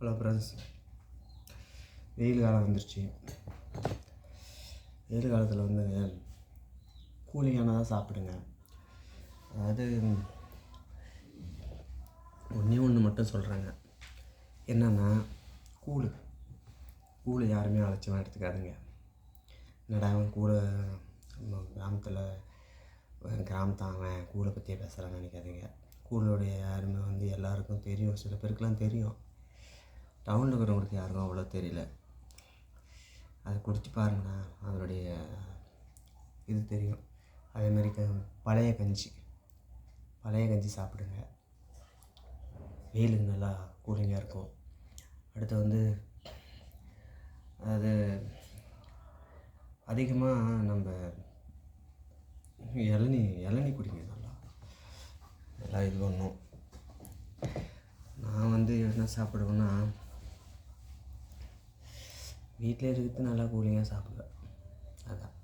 Hello friends வெயில் காலம் வந்துருச்சு. வெயில் காலத்தில் வந்துங்க கூலிங்கானதாக சாப்பிடுங்க. அதாவது ஒன்றே ஒன்று மட்டும் சொல்கிறேங்க என்னென்னா கூழ். கூழ் யாருமே அலட்சியமாக எடுத்துக்காதுங்க. என்னடா அவன் கூட நம்ம கிராமத்தில் கிராமத்தாங்க கூழை பற்றியே பேசுகிறாங்க நினைக்காதீங்க. கூழோடைய அருமை வந்து எல்லாருக்கும் தெரியும். சில பேருக்குலாம் தெரியும். டவுனில் இருக்கிறவங்களுக்கு யாருக்கும் அவ்வளோ தெரியல. அதை குடிச்சு பாருங்கண்ணா அதனுடைய இது தெரியும். அதேமாரி க பழைய கஞ்சி. பழைய கஞ்சி சாப்பிடுங்க. வெயிலுக்கு நல்லா கூலிங்காக இருக்கும். அடுத்து வந்து அது அதிகமாக நம்ம இளநி இளநி குடிங்க நல்லா. நல்லா இது பண்ணும். நான் வந்து என்ன சாப்பிடுவேன்னா வீட்டில் இருக்கிறது நல்லா கூலிங்காக சாப்பிடுவேன் அதான்.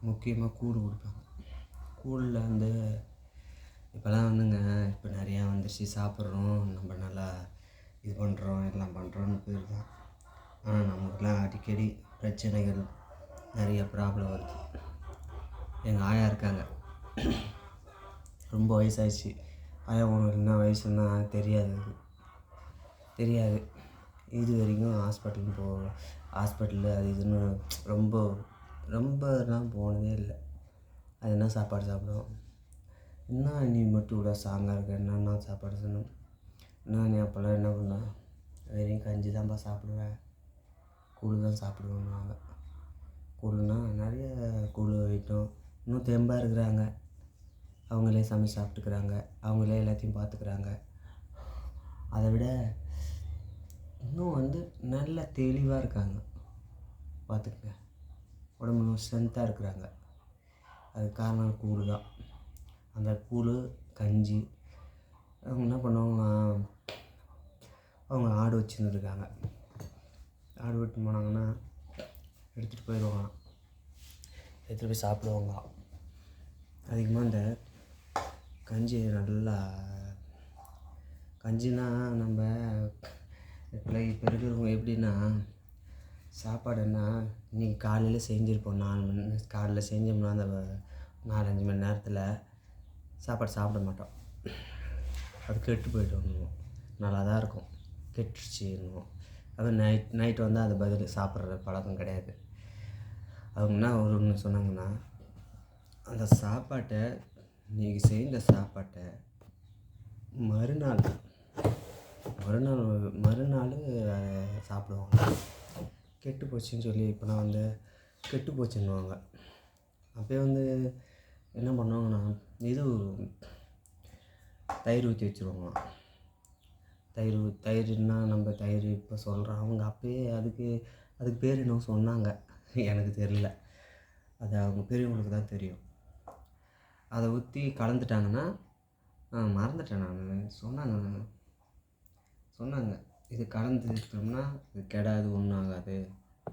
முக்கியமாக கூழ் கொடுப்பாங்க. கூழில் வந்து இப்போலாம் வந்துங்க இப்போ நிறையா வந்துருச்சு சாப்பிட்றோம் நம்ம நல்லா இது பண்ணுறோம் எல்லாம் பண்ணுறோன்னு பேர் தான். ஆனால் நமக்குலாம் அடிக்கடி பிரச்சனைகள் நிறைய ப்ராப்ளம் வருது. எங்கள் ஆயா இருக்காங்க. ரொம்ப வயசாகிடுச்சு ஆயா உனக்கு என்ன வயசுன்னா தெரியாது. தெரியாது. இது வரைக்கும் ஹாஸ்பிட்டல் போ ஹாஸ்பிட்டலு அது இதுன்னு ரொம்ப ரொம்பலாம் போனதே இல்லை. அது என்ன சாப்பாடு சாப்பிடும் என்ன நீ மட்டும் இவ்வளோ ஸ்ட்ராங்காக இருக்க? என்னென்ன சாப்பாடு சொன்னோம் என்ன நீ அப்போல்லாம் என்ன பண்ண? வெறும் கஞ்சி தான்ப்பா சாப்பிடுவேன் கூழ் தான் சாப்பிடுவோம்னாங்க. கூழ்னா நிறைய கூழ் ஐட்டம். இன்னும் தெம்பாக இருக்கிறாங்க. அவங்களே சமைச்சு சாப்பிட்டுக்கிறாங்க. அவங்களே எல்லாத்தையும் பார்த்துக்கிறாங்க. அதை விட இன்னும் வந்து நல்ல தெளிவாக இருக்காங்க. பார்த்துக்கங்க உடம்பு ஸ்ட்ரென்த்தாக இருக்கிறாங்க. அதுக்கு காரணம் கூழ் தான் அந்த கூழ் கஞ்சி அவங்க என்ன பண்ணுவாங்கன்னா அவங்க ஆடு வச்சுருந்துருக்காங்க. ஆடு விட்டு போனாங்கன்னா எடுத்துகிட்டு போயிடுவாங்க எடுத்துகிட்டு போய் சாப்பிடுவாங்க அதிகமாக இந்த கஞ்சி நல்லா கஞ்சினா நம்ம இப்போ இப்போ இருக்கிறவங்க எப்படின்னா சாப்பாடுன்னா இன்றைக்கி காலையில் செஞ்சுருப்போம். நாலு மணி காலையில் செஞ்சோம்னா அந்த நாலஞ்சு மணி நேரத்தில் சாப்பாடு சாப்பிட மாட்டோம். அது கெட்டு போய்ட்டு நல்லா தான் இருக்கும். கெட்டுருச்சுன்னுவோம் அது நைட் நைட் வந்து அது பதில். சாப்பிட்ற பழக்கம் கிடையாது. அவங்க என்ன ஒரு ஒன்று சொன்னாங்கன்னா அந்த சாப்பாட்டை நீங்கள் செஞ்ச சாப்பாட்டை மறுநாள் மறுநாள் மறுநாள் சாப்பிடுவாங்க. கெட்டு போச்சுன்னு சொல்லி இப்போனா வந்து கெட்டு போச்சுன்னுவாங்க. அப்போயே வந்து என்ன பண்ணுவாங்கன்னா இது தயிர் ஊற்றி வச்சுருவாங்களாம். தயிர் தயிர்னா நம்ம தயிர் இப்போ சொல்கிறோம் அவங்க அப்போயே அதுக்கு அதுக்கு பேர் என்ன சொன்னாங்க. எனக்கு தெரியல. அது அவங்க பெரியவங்களுக்கு தான் தெரியும். அதை ஊற்றி கலந்துட்டாங்கன்னா மறந்துட்டேன் நான். சொன்னாங்க. சொன்னாங்க. இது கலந்து வச்சோம்னா இது கெடாது ஒன்றும் ஆகாது.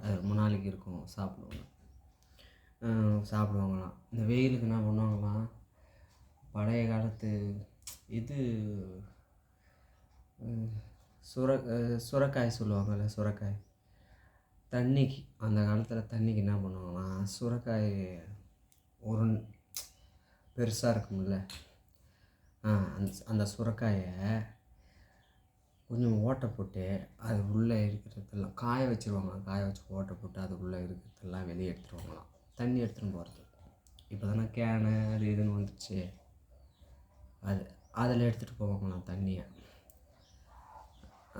அது ரொம்ப நாளைக்கு இருக்கும் சாப்பிடுவாங்க சாப்பிடுவாங்களாம். இந்த வெயிலுக்கு என்ன பண்ணுவாங்களாம்? பழைய காலத்து இது சுர சுரக்காய் சொல்லுவாங்கள்ல சுரக்காய். தண்ணிக்கு அந்த காலத்தில் தண்ணிக்கு என்ன பண்ணுவாங்களாம்? சுரக்காய் ஒரு பெருசாக இருக்கும்ல. அந்த அந்த சுரக்காயை கொஞ்சம் ஓட்டை போட்டு அது உள்ளே இருக்கிறதெல்லாம் காய வச்சுருவாங்களாம் காய வச்சு ஓட்டை போட்டு அது உள்ளே இருக்கிறதெல்லாம் வெளியே எடுத்துருவாங்களாம். தண்ணி எடுத்துகிட்டு போகிறது இப்போ தானே கேனு அது இதுன்னு வந்துச்சு. அது அதில் எடுத்துகிட்டு போவாங்களாம் தண்ணியை.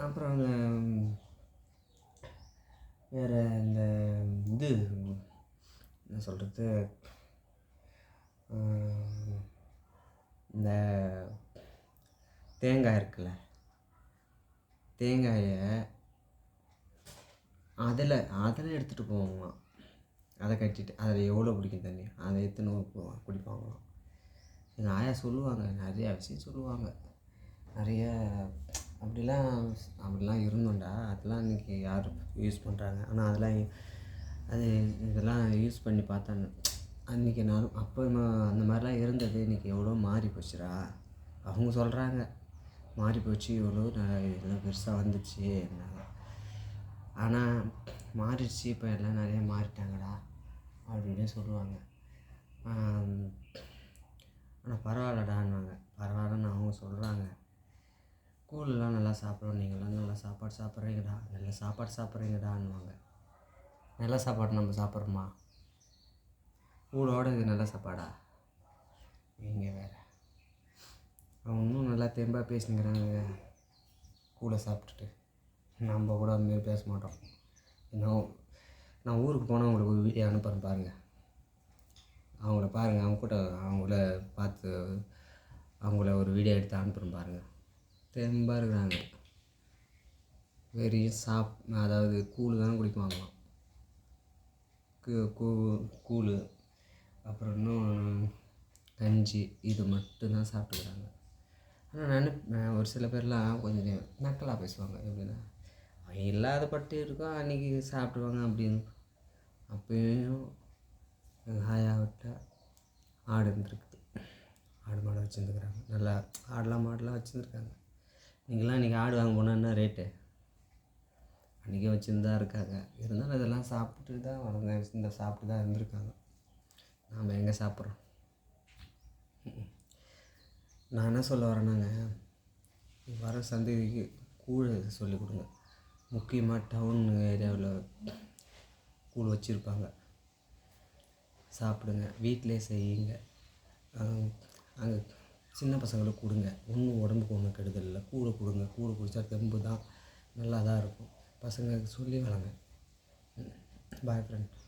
அப்புறம் அந்த வேறு இந்த இது என்ன சொல்கிறது இந்த தேங்காய் இருக்குல்ல? தேங்காயை அதில் அதில் எடுத்துகிட்டு போவாங்களாம். அதை கட்டிட்டு அதில் எவ்வளோ பிடிக்கும் தண்ணி? அதை எடுத்துன்னு போவாங்க குடிப்பாங்களாம். எங்கள் ஆயா சொல்லுவாங்க நிறையா விஷயம் சொல்லுவாங்க. நிறைய அப்படிலாம் அப்படிலாம் இருந்தோம்டா. அதெல்லாம் இன்றைக்கி யார் யூஸ் பண்ணுறாங்க ஆனால் அதெல்லாம் அது இதெல்லாம் யூஸ் பண்ணி பார்த்தாங்க. அன்றைக்கி நான் அப்போ அந்த மாதிரிலாம் இருந்தது. இன்றைக்கி எவ்வளோ மாறி போச்சுடா அவங்க சொல்கிறாங்க மாறி போச்சு இவ்வளோ ந- இதெல்லாம் பெருசாக வந்துச்சு ஆனால் மாறிடுச்சு இப்போ எல்லாம் நிறைய மாறிட்டாங்கடா அப்படின்னு சொல்லுவாங்க. ஆனால் பரவாயில்லடான்வாங்க பரவாயில்லன்னு அவங்க சொல்கிறாங்க கூழ்லாம் நல்லா சாப்பிட்றோம் நீங்களாம் நல்லா சாப்பாடு சாப்பிட்றீங்கடா நல்ல சாப்பாடு சாப்பிட்றீங்கடான்னுவாங்க. நல்ல சாப்பாடு நம்ம சாப்பிட்றோமா? கூழோட இது நல்ல சாப்பாடா? நீங்கள் வேறு. அவன் இன்னும் நல்லா தெம்பாக பேசினுங்கிறாங்க கூட சாப்பிட்டுட்டு. நம்ம கூட அதுமாரி பேச மாட்டோம். இன்னும் நான் ஊருக்கு போனால் உங்களுக்கு ஒரு வீடியோ அனுப்புகிறேன் பாருங்கள் அவங்கள பாருங்கள் அவங்க கூட அவங்கள பார்த்து அவங்கள ஒரு வீடியோ எடுத்து அனுப்புகிறேன் பாருங்கள் தெம்பாக இருக்கிறாங்க. வெறியும் சாப் அதாவது கூழ் தான் குடிப்பாங்களாம். கூ கூழ். அப்புறம் இன்னும் கஞ்சி இது மட்டும்தான் சாப்பிட்டுக்கிறாங்க. ஆனால் நினைப் நான் ஒரு சில பேர்லாம் கொஞ்சம் நக்கலாக பேசுவாங்க எப்படின்னா அவன் இல்லாத பட்டு இருக்கோ அன்றைக்கி சாப்பிடுவாங்க அப்படின்னு. அப்பயும் எங்கள் ஆயா ஆடு இருந்திருக்குது. ஆடு மாடு வச்சுருந்துக்கிறாங்க நல்லா ஆடெலாம் மாடெலாம் வச்சுருந்துருக்காங்க. நீங்களாம் இன்றைக்கி ஆடு வாங்க போனால் என்ன ரேட்டு? அன்றைக்கி வச்சுருந்தா இருக்காங்க. இருந்தாலும் இதெல்லாம் சாப்பிட்டு தான் வளர்ந்து இந்த சாப்பிட்டு தான் இருந்திருக்காங்க. நாம் எங்கே சாப்பிட்றோம்? நான் என்ன சொல்ல வரேன்னாங்க வர சந்ததிக்கு கூழ் சொல்லிக் கொடுங்க. முக்கியமாக டவுன் ஏரியாவில் கூழ் வச்சுருப்பாங்க. சாப்பிடுங்க வீட்டிலே செய்யுங்க. அங்கே சின்ன பசங்களுக்கு கொடுங்க. ஒன்றும் உடம்புக்கு ஒன்றும் கெடுதல் இல்லை. கூழை கொடுங்க கூழை குடித்தா தெம்பு தான் நல்லா தான் இருக்கும். பசங்களுக்கு சொல்லி வளங்க பாய் ஃப்ரெண்ட்